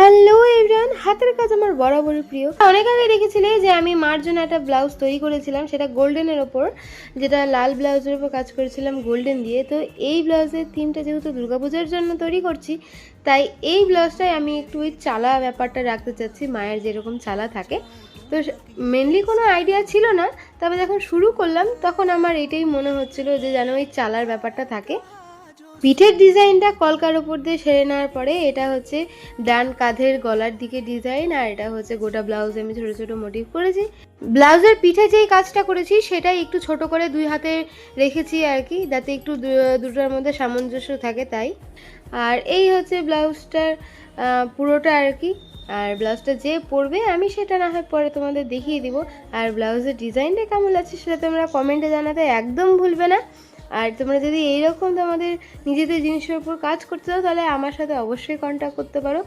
Hello everyone হাতের কাজ আমার বরাবরই প্রিয়। অনেক আগে দেখেছিলে যে আমি মার জন্য একটা ব্লাউজ তৈরি করেছিলাম, সেটা গোল্ডেনের ওপর, যেটা লাল ব্লাউজের ওপর কাজ করেছিলাম গোল্ডেন দিয়ে। তো এই ব্লাউজের থিমটা যেহেতু দুর্গাপূজার জন্য তৈরি করছি, তাই এই ব্লাউজটায় আমি একটু ওই চালা ব্যাপারটা রাখতে চাচ্ছি, মায়ের যেরকম চালা থাকে। তো মেনলি কোনো আইডিয়া ছিল না, তবে যখন শুরু করলাম, তখন আমার এটাই মনে হচ্ছিল যে যেন ওই চালার ব্যাপারটা থাকে। পিঠের ডিজাইনটা কলকার ওপর দিয়ে সেরে নেওয়ার পরে এটা হচ্ছে ডান কাঁধের গলার দিকে ডিজাইন আর এটা হচ্ছে গোটা ব্লাউজ আমি ছোটো ছোটো মোটিভ করেছি। ব্লাউজের পিঠে যেই কাজটা করেছি সেটাই একটু ছোট করে দুই হাতে রেখেছি আর কি, যাতে একটু দুটোর মধ্যে সামঞ্জস্য থাকে তাই। আর এই হচ্ছে ব্লাউজটার পুরোটা আর কি। আর ব্লাউজটা যে পরবে আমি সেটা না হয় পরে তোমাদের দেখিয়ে দিব। আর ব্লাউজের ডিজাইনটা কেমন লাগছে সেটা তোমরা কমেন্টে জানাতে একদম ভুলবে না। আর তোমরা যদি এইরকম তোমাদের নিজেদের জিনিসের উপর কাজ করতে চাও, তাহলে আমার সাথে অবশ্যই কন্ট্যাক্ট করতে পারো।